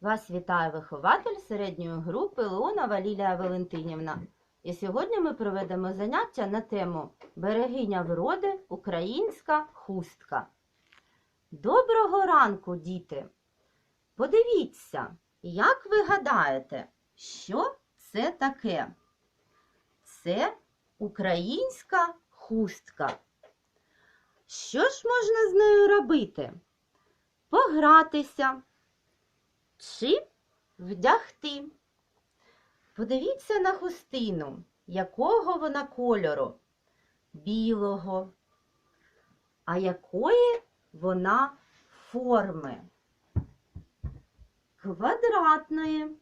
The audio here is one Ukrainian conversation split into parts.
Вас вітає вихователь середньої групи Леонова Лілія Валентинівна. І сьогодні ми проведемо заняття на тему Берегиня вроди Українська хустка. Доброго ранку, діти! Подивіться, як ви гадаєте, що це таке? Це українська хустка. Що ж можна з нею робити? Погратися чи вдягти. Подивіться на хустину, якого вона кольору? Білого. А якої вона форми? Квадратної.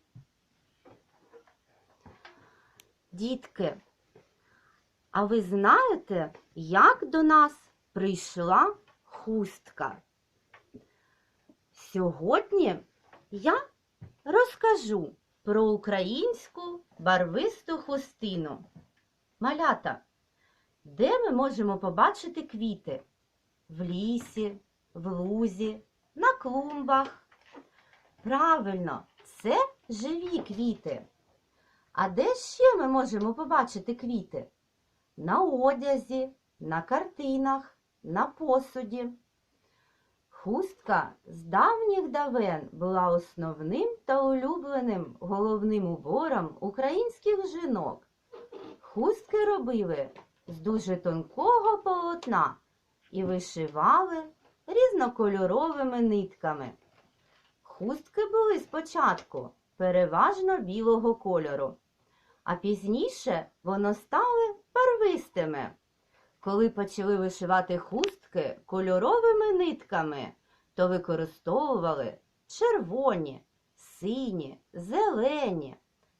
Дітки, а ви знаєте, як до нас прийшла хустка? Сьогодні я розкажу про українську барвисту хустину. Малята, де ми можемо побачити квіти? В лісі, в лузі, на клумбах. Правильно, це живі квіти. А де ще ми можемо побачити квіти? На одязі, на картинах, на посуді. Хустка з давніх давен була основним та улюбленим головним убором українських жінок. Хустки робили з дуже тонкого полотна і вишивали різнокольоровими нитками. Хустки були спочатку переважно білого кольору, а пізніше воно стали барвистими. Коли почали вишивати хустки кольоровими нитками, то використовували червоні, сині, зелені,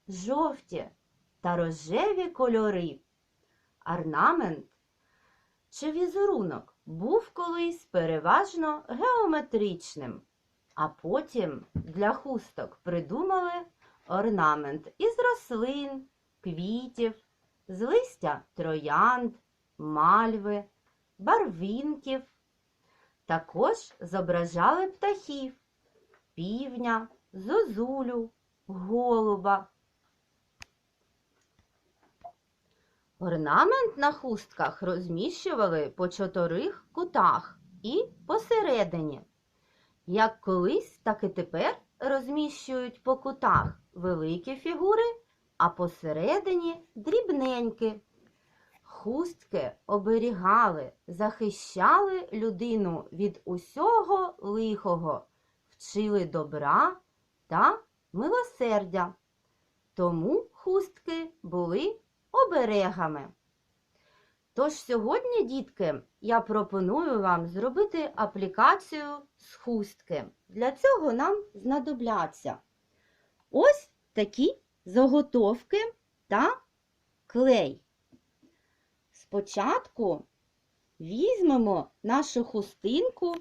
жовті та рожеві кольори. Орнамент чи візерунок був колись переважно геометричним, а потім для хусток придумали орнамент із рослин, квітів, з листя троянд мальви, барвінків. Також зображали птахів, півня, зозулю, голуба. Орнамент на хустках розміщували по чотирих кутах і посередині. Як колись, так і тепер розміщують по кутах великі фігури, а посередині дрібненькі. Хустки оберігали, захищали людину від усього лихого, вчили добра та милосердя. Тому хустки були оберегами. Тож сьогодні, дітки, я пропоную вам зробити аплікацію з хустки. Для цього нам знадобляться ось такі заготовки та клей. Спочатку візьмемо нашу хустинку,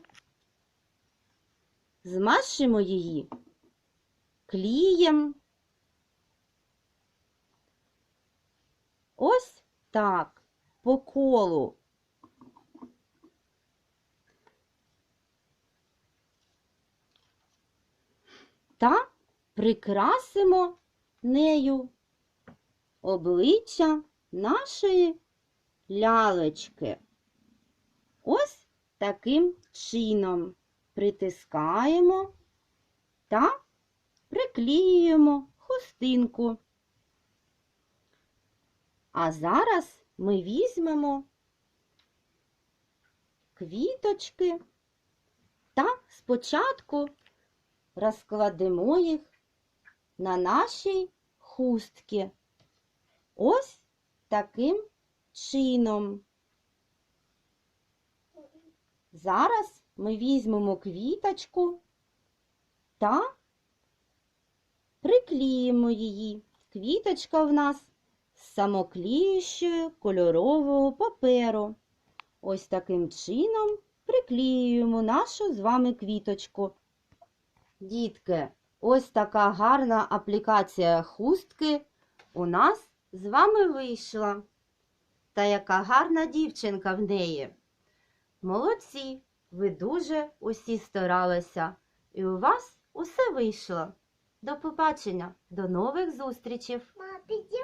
змащимо її клієм. Ось так, по колу. Та прикрасимо нею обличчя нашої лялечки. Ось таким чином притискаємо та приклеюємо хустинку. А зараз ми візьмемо квіточки та спочатку розкладемо їх на нашій хустці. Ось таким чином. Зараз ми візьмемо квіточку та приклеїмо її. Квіточка в нас з самокліючою кольорового паперу. Ось таким чином приклеюємо нашу з вами квіточку. Дітки, ось така гарна аплікація хустки у нас з вами вийшла. Та яка гарна дівчинка в неї. Молодці, ви дуже усі старалися, і у вас усе вийшло. До побачення, до нових піди